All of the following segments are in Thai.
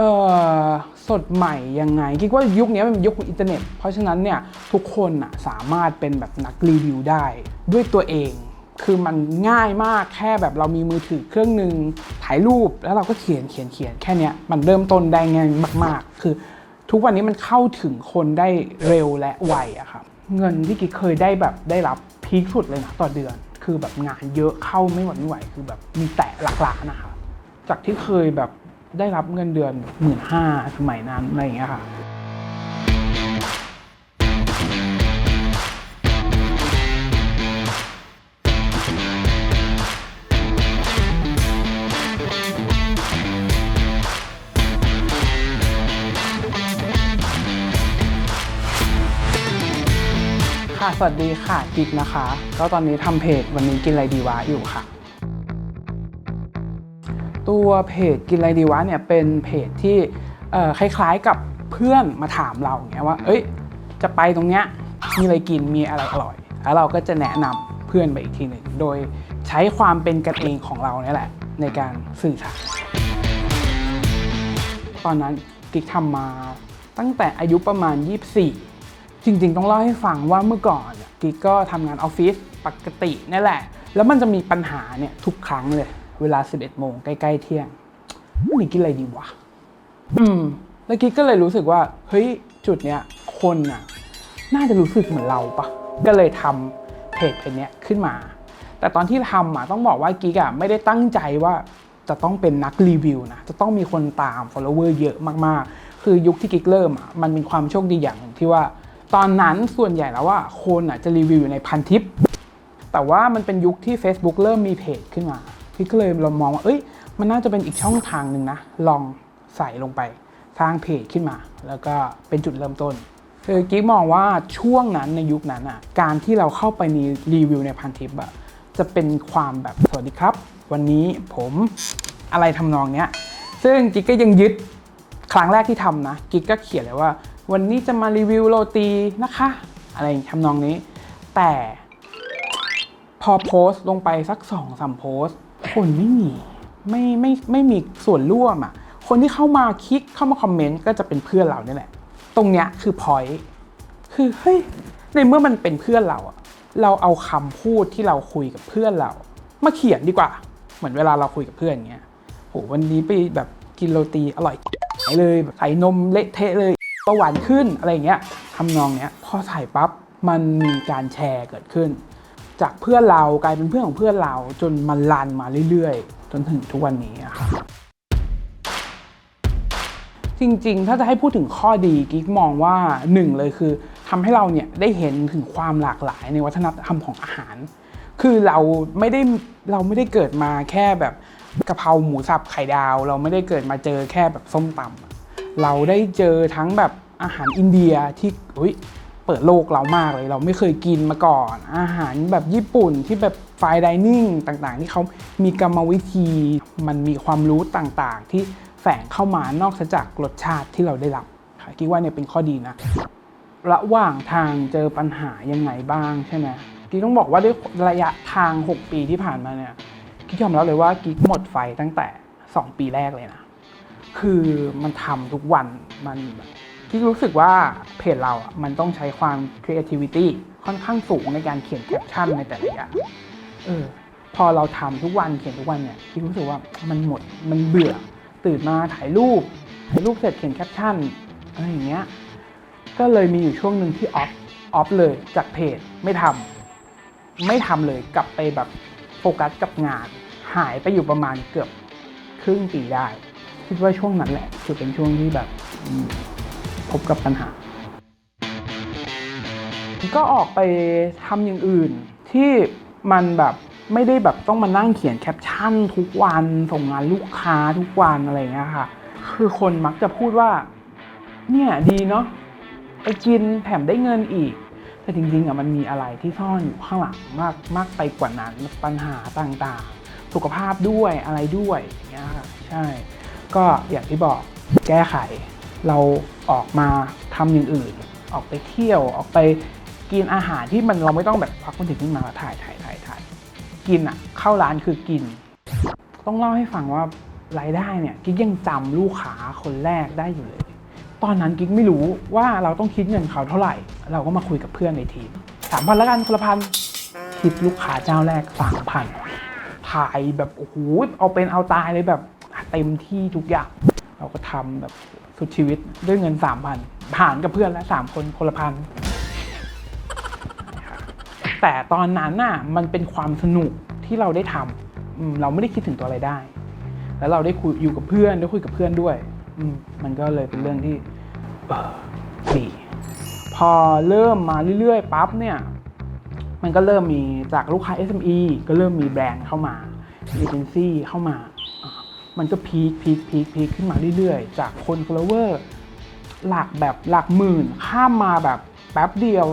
ออสดใหม่ยังไงคิดว่ายุคนี้มันเป็นยุคของอินเทอร์เน็ต เพราะฉะนั้นเนี่ยทุกคนน่ะสามารถเป็นแบบนักรีวิวได้ด้วยตัวเอง คือมันง่ายมากแค่แบบเรามีมือถือเครื่องหนึ่งถ่ายรูปแล้วเราก็เขียนเขียนเขียนแค่นี้มันเริ่มต้นได้ง่ายมาก ๆ คือทุกวันนี้มันเข้าถึงคนได้เร็วและไวอะครับเงินที่กิ๊กเคยได้แบบได้รับพีคสุดเลยนะต่อเดือน คือแบบงานเยอะเข้าไม่หวัดไม่ไหวคือแบบมีแตะหลักล้านนะครับจากที่เคยแบบ ได้รับเงินเดือนหมื่นห้าสมัยนั้นอะไรอย่างเงี้ยค่ะค่ะสวัสดีค่ะกิ๊กนะคะ ก็ตอนนี้ทำเพจวันนี้กินอะไรดีวะอยู่ค่ะ ตัวเพจกินอะไรดีวะเนี่ยเป็นเพจที่คล้ายๆกับเพื่อนมาถามเราอย่างเงี้ยว่า เอ้ย จะไปตรงเนี้ยมีอะไรกินมีอะไรอร่อย แล้วเราก็จะแนะนำเพื่อนไปอีกทีหนึ่งโดยใช้ความเป็นกันเองของเราเนี่ยแหละ ในการสื่อสารตอนนั้นกิ๊กทำมาตั้งแต่อายุประมาณ 24 จริง ๆ ต้องเล่าให้ฟังว่าเมื่อก่อนกิ๊กก็ทำงานออฟฟิศปกตินี่แหละ แล้วมันจะมีปัญหาเนี่ยทุกครั้งเลย เวลา 11 โมงใกล้ๆเที่ยงนี่กินอะไรดีวะ อืม แล้วกิ๊กก็เลยรู้สึกว่า เฮ้ย จุดเนี้ย คนน่ะ น่าจะรู้สึกเหมือนเราปะ ก็เลยทำเพจเพจเนี้ยขึ้นมา แต่ตอนที่ทำอะต้องบอกว่ากิ๊กอะไม่ได้ตั้งใจว่าจะต้องเป็นนักรีวิวนะ จะต้องมีคนตาม follower เยอะมากๆ คือยุคที่กิ๊กเริ่มอะ มันเป็นความโชคดีอย่างที่ว่า ตอนนั้นส่วนใหญ่แล้วว่าคนอะจะรีวิวอยู่ในพันทิป แต่ว่ามันเป็นยุคที่ Facebook เริ่มมีเพจขึ้นมา พี่ก็เลยเรามองว่า เอ้ย มันน่าจะเป็นอีกช่องทางหนึ่งนะ ลองใส่ลงไปสร้างเพจขึ้นมา แล้วก็เป็นจุดเริ่มต้นคือกิ๊กมองว่าช่วงนั้นในยุคนั้นอะ การที่เราเข้าไปในรีวิวในพันทิปอะ จะเป็นความแบบสวัสดีครับ วันนี้ผมอะไรทำนองเนี้ย ซึ่งกิ๊กก็ยังยึดครั้งแรกที่ทำนะ กิ๊กก็เขียนเลยว่า วันนี้จะมารีวิวโรตีนะคะ อะไรทำนองนี้ แต่พอโพสต์ลงไปสักสองสามโพสต์ คนไม่มีไม่ไม่ไม่มีส่วนร่วมอะ คนที่เข้ามาคลิกเข้ามาคอมเมนต์ก็จะเป็นเพื่อนเราเนี่ยแหละ ตรงเนี้ยคือพอยคือเฮ้ยในเมื่อมันเป็นเพื่อนเราอะเราเอาคำพูดที่เราคุยกับเพื่อนเรา มาเขียนดีกว่า เหมือนเวลาเราคุยกับเพื่อนเงี้ยโหวันนี้ไปแบบกินโรตีอร่อยเลยใส่นมเละเทะเลยประหวานขึ้นอะไรเงี้ยทำนองเนี้ยพอใส่ปั๊บมันมีการแชร์เกิดขึ้น จากเพื่อนเรากลายเป็นเพื่อนของเพื่อนเราจนมันลันมาเรื่อยๆ จนถึงทุกวันนี้ครับจริงๆ ถ้าจะให้พูดถึงข้อดีกิ๊กมองว่าหนึ่งเลยคือทำให้เราเนี่ยได้เห็นถึงความหลากหลายในวัฒนธรรมของอาหาร คือเราไม่ได้เราไม่ได้เกิดมาแค่แบบกะเพราหมูสับไข่ดาว เราไม่ได้เกิดมาเจอแค่แบบส้มตำเราได้เจอทั้งแบบอาหารอินเดียที่อุย เปิดโลกเรามากเลย เราไม่เคยกินมาก่อน อาหารแบบญี่ปุ่นที่แบบไฟดิเนิ่งต่างๆ ที่เขามีกรรมวิธีมันมีความรู้ต่างๆ ที่แฝงเข้ามานอกจากรสชาติที่เราได้รับค่ะคิดว่าเนี่ยเป็นข้อดีนะ ระหว่างทางเจอปัญหายังไงบ้างใช่ไหมกิ๊กต้องบอกว่าด้วยระยะทาง 6 ปีที่ผ่านมาเนี่ยกิ๊กยอมรับเลยว่ากิ๊กหมดไฟตั้งแต่ 2 ปีแรกเลยนะ คือมันทำทุกวันมัน กิ๊กรู้สึกว่าเพจเราอะมันต้องใช้ความ creativity ค่อนข้างสูงในการเขียนแคปชั่นในแต่ละอย่างเออพอเราทำทุกวันเขียนทุกวันเนี่ยกิ๊กรู้สึกว่ามันหมดมันเบื่อ ตื่นมาถ่ายรูปถ่ายรูปเสร็จเขียนแคปชั่นอะไรอย่างเงี้ยก็เลยมีอยู่ช่วงหนึ่งที่ออฟออฟเลยจากเพจไม่ทำไม่ทำเลยกลับไปแบบโฟกัสกับงาน หายไปอยู่ประมาณเกือบครึ่งปีได้ คิดว่าช่วงนั้นแหละคือเป็นช่วงที่แบบอืม พบกับปัญหา ก็ออกไปทำอย่างอื่นที่มันแบบไม่ได้แบบต้องมานั่งเขียนแคปชั่นทุกวันส่งงานลูกค้าทุกวันอะไรอย่างเงี้ยค่ะ คือคนมักจะพูดว่า เนี่ยดีเนาะไปกินแถมได้เงินอีก แต่จริงๆอะมันมีอะไรที่ซ่อนอยู่ข้างหลังมากมากไปกว่านั้นปัญหาต่างๆ สุขภาพด้วยอะไรด้วยอย่างเงี้ยค่ะใช่ ก็อย่างที่บอกแก้ไข เราออกมาทำอย่างอื่น ออกไปเที่ยวออกไปกินอาหารที่มันเราไม่ต้องแบบพักคนถึงขึ้นมาถ่ายถ่ายถ่ายถ่ายกินอะเข้าร้านคือกิน ต้องเล่าให้ฟังว่ารายได้เนี่ยกิ๊กยังจำลูกค้าคนแรกได้อยู่เลย ตอนนั้นกิ๊กไม่รู้ว่าเราต้องคิดเงินเขาเท่าไหร่ เราก็มาคุยกับเพื่อนในทีมสามพันล้วกันคนละพันคิดลูกค้าเจ้าแรกสามพันถ่ายแบบโอ้โหเอาเป็นเอาตายเลยแบบเต็มที่ทุกอย่าง เราก็ทำแบบ สุดชีวิตด้วยเงินสามพันผ่านกับเพื่อนแล้วสามคนคนละพันแต่ตอนนั้นน่ะมันเป็นความสนุกที่เราได้ทำเราไม่ได้คิดถึงตัวอะไรายได้ แล้วเราได้คุยอยู่กับเพื่อนได้คุยกับเพื่อนด้วยมมันก็เลยเป็นเรื่องที่เออดีพอเริ่มมาเรื่อยๆปั๊บเนี่ย มันก็เริ่มมีจากลูกค้า SME ก็เริ่มมีแบรนด์เข้ามาเอเจนซี่เข้ามา มันก็พีคพีคพีคพีคขึ้นมาเรื่อยๆ จากคน follower หลักแบบหลักหมื่น ข้ามมาแบบแป๊บเดียว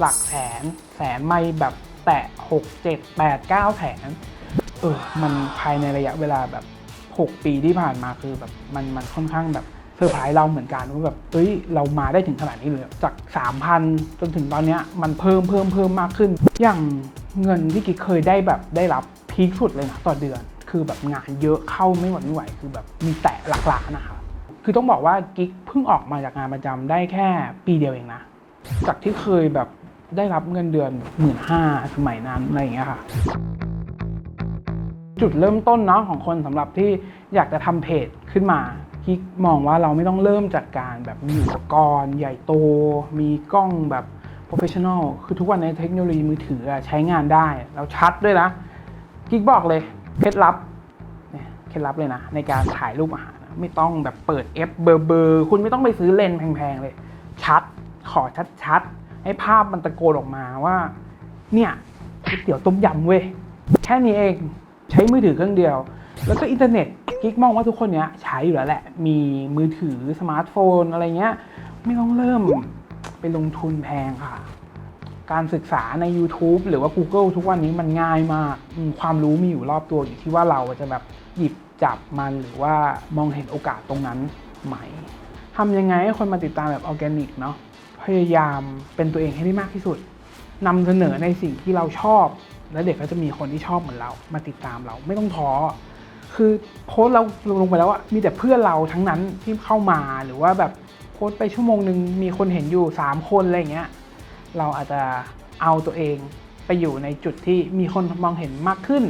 หลักแสน แสนไม่แบบแตะหกเจ็ดแปดเก้าแสน เออ มันภายในระยะเวลาแบบ 6 ปีที่ผ่านมาคือแบบมันมันค่อนข้างแบบเซอร์ไพรส์เราเหมือนกันว่าแบบเอ้ย เรามาได้ถึงขนาดนี้เลย จาก 3,000 จนถึงตอนเนี้ยมันเพิ่มเพิ่มเพิ่มมากขึ้น อย่างเงินที่กิ๊กเคยได้แบบได้รับพีคสุดเลยนะต่อเดือน คือแบบงานเยอะเข้าไม่หวัดไม่ไหวคือแบบมีแตะหลักล้านนะคะคือต้องบอกว่ากิ๊กเพิ่งออกมาจากงานประจำได้แค่ปีเดียวเองนะ จากที่เคยแบบได้รับเงินเดือนหมื่นห้าสมัยนั้นอะไรอย่างเงี้ยค่ะ จุดเริ่มต้นเนาะของคนสำหรับที่อยากจะทำเพจขึ้นมาคิกมองว่าเราไม่ต้องเริ่มจากการแบบมีอุปกรณ์ใหญ่โต มีกล้องแบบโปรเฟชชั่นอลคือทุกวันในเทคโนโลยีมือถือใช้งานได้แล้วชัดด้วยนะกิ๊กบอกเลย เคล็ดลับเนี่ยเคล็ดลับเลยนะ ในการถ่ายรูปอาหารนะไม่ต้องแบบเปิด F เบอร์เบอร์คุณไม่ต้องไปซื้อเลนส์แพงๆเลย ชัดขอชัดๆ ให้ภาพมันตะโกนออกมาว่า เนี่ยก๋วยเตี๋ยวต้มยำเว้ยแค่นี้เองใช้มือถือเครื่องเดียว แล้วก็อินเทอร์เน็ตกิ๊กมองว่าทุกคนเนี้ยใช้อยู่แล้วแหละ มีมือถือสมาร์ทโฟนอะไรเงี้ย ไม่ต้องเริ่มไปลงทุนแพงค่ะ การศึกษาใน YouTube หรือว่า Google ทุกวันนี้มันง่ายมากความรู้มีอยู่รอบตัวอยู่ที่ว่าเราจะแบบหยิบจับมันหรือว่ามองเห็นโอกาสตรงนั้นไหมทำยังไงให้คนมาติดตามแบบออร์แกนิกเนาะพยายามเป็นตัวเองให้ได้มากที่สุดนำเสนอในสิ่งที่เราชอบ แล้วเด็กก็จะมีคนที่ชอบเหมือนเรา มาติดตามเราไม่ต้องท้อคือโพสเราลงไปแล้วอะมีแต่เพื่อนเราทั้งนั้นที่เข้ามาหรือว่าแบบโพสไปชั่วโมงหนึ่งมีคนเห็นอยู่ 3 คนอะไรอย่างเงี้ย เราอาจจะเอาตัวเองไปอยู่ในจุดที่มีคนมองเห็นมากขึ้น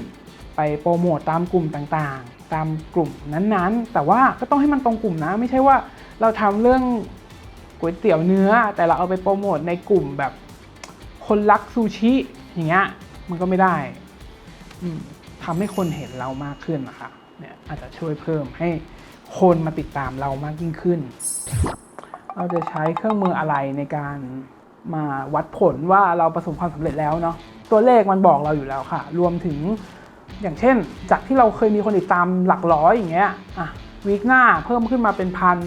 ไปโปรโมตตามกลุ่มต่างๆ ตามกลุ่มนั้นๆ แต่ว่าก็ต้องให้มันตรงกลุ่มนะ ไม่ใช่ว่าเราทำเรื่องก๋วยเตี๋ยวเนื้อ แต่เราเอาไปโปรโมทในกลุ่มแบบคนรักซูชิอย่างเงี้ยมันก็ไม่ได้ทำให้คนเห็นเรามากขึ้นนะคะเนี่ยอาจจะช่วยเพิ่มให้คนมาติดตามเรามากยิ่งขึ้น เราจะใช้เครื่องมืออะไรในการ มาวัดผลว่าเราประสบความสำเร็จแล้วเนาะตัวเลขมันบอกเราอยู่แล้วค่ะ รวมถึงอย่างเช่น จากที่เราเคยมีคนติดตามหลักร้อยอย่างเงี้ยอะวีคหน้าเพิ่มขึ้นมาเป็นพัน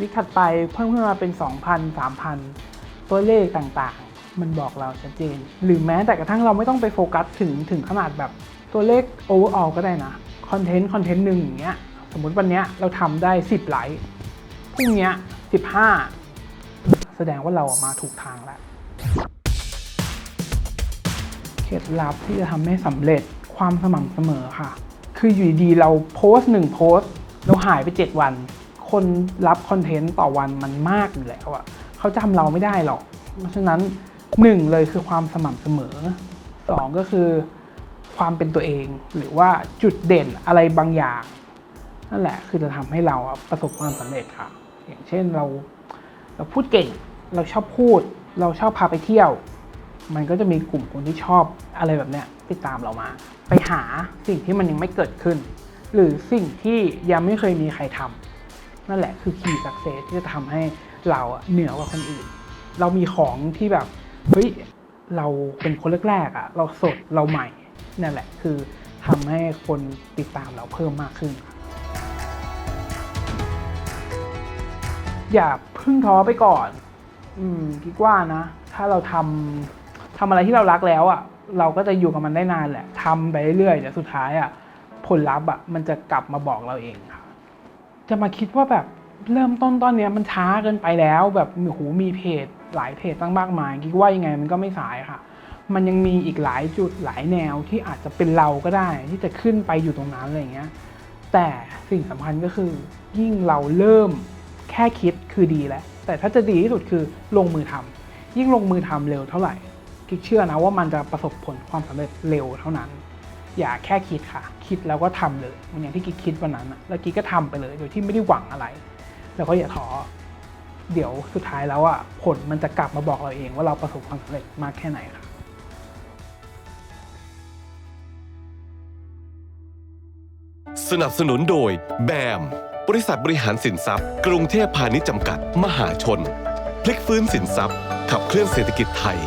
วีคถัดไปเพิ่มขึ้นมาเป็น 2,000 3,000 ตัวเลขต่างๆ มันบอกเราชัดเจน หรือแม้แต่กระทั่งเราไม่ต้องไปโฟกัสถึงถึงขนาดแบบตัวเลขโอเวอร์ออก็ได้นะคอนเทนต์คอนเทนต์หนึ่งอย่างเงี้ยสมมติวันเนี้ยเราทำได้ 10 ไลค์พรุ่งเนี้ย15 แสดงว่าเราอะมาถูกทางแล้วเคล็ดลับที่จะทำให้สำเร็จความสม่ำเสมอค่ะ คืออยู่ดีๆเราโพสต์หนึ่งโพสต์เราหายไป 7 วัน คนรับคอนเทนต์ต่อวันมันมากอยู่แล้วอะเขาจำเราไม่ได้หรอก เพราะฉะนั้นหนึ่งเลยคือความสม่ำเสมอสองก็คือความเป็นตัวเองหรือว่าจุดเด่นอะไรบางอย่าง นั่นแหละคือจะทำให้เราประสบความสำเร็จค่ะ อย่างเช่นเราเราพูดเก่ง เราชอบพูด เราชอบพาไปเที่ยว มันก็จะมีกลุ่มคนที่ชอบอะไรแบบเนี้ยติดตามเรามา ไปหาสิ่งที่มันยังไม่เกิดขึ้น หรือสิ่งที่ยังไม่เคยมีใครทำนั่นแหละคือคีย์สักเซสที่จะทำให้เราเหนือกว่าคนอื่น เรามีของที่แบบเฮ้ยเราเป็นคนแรกๆอะเราสดเราใหม่นั่นแหละคือทำให้คนติดตามเราเพิ่มมากขึ้น อย่าพึ่งท้อไปก่อน อืมคิดว่านะ ถ้าเราทำทำอะไรที่เรารักแล้วอะ่ะ เราก็จะอยู่กับมันได้นานแหละทำไปเรื่อยๆเดี๋ยวสุดท้ายอะ่ะผลลัพธ์อะมันจะกลับมาบอกเราเองค่ะจะมาคิดว่าแบบเริ่มต้นตอนเนี้ยมันช้าเกินไปแล้ว แบบโอ้โหมีเพจหลายเพจตั้งมากมายคิดว่ายังไงมันก็ไม่สายค่ะ มันยังมีอีกหลายจุดหลายแนวที่อาจจะเป็นเราก็ได้ ที่จะขึ้นไปอยู่ตรงนั้นอะไรเงี้ย แต่สิ่งสำคัญก็คือยิ่งเราเริ่มแค่คิดคือดีแล้ว แต่ถ้าจะดีที่สุดคือลงมือทำยิ่งลงมือทำเร็วเท่าไหร่กิ๊กเชื่อนะว่ามันจะประสบผลความสำเร็จเร็วเท่านั้น อย่าแค่คิดค่ะ คิดแล้วก็ทำเลยเหมันอย่างที่กิ๊กคิดวันนั้นแล้วกิ๊กก็ทำไปเลยโดยที่ไม่ได้หวังอะไร แล้วก็อย่าท้อเดี๋ยวสุดท้ายแล้วอะผลมันจะกลับมาบอกเราเองว่าเราประสบความสำเร็จมากแค่ไหนค่ะสนับสนุนโดยแบม บริษัทบริหารสินทรัพย์ กรุงเทพพาณิชย์จำกัด มหาชน พลิกฟื้นสินทรัพย์ ขับเคลื่อนเศรษฐกิจไทย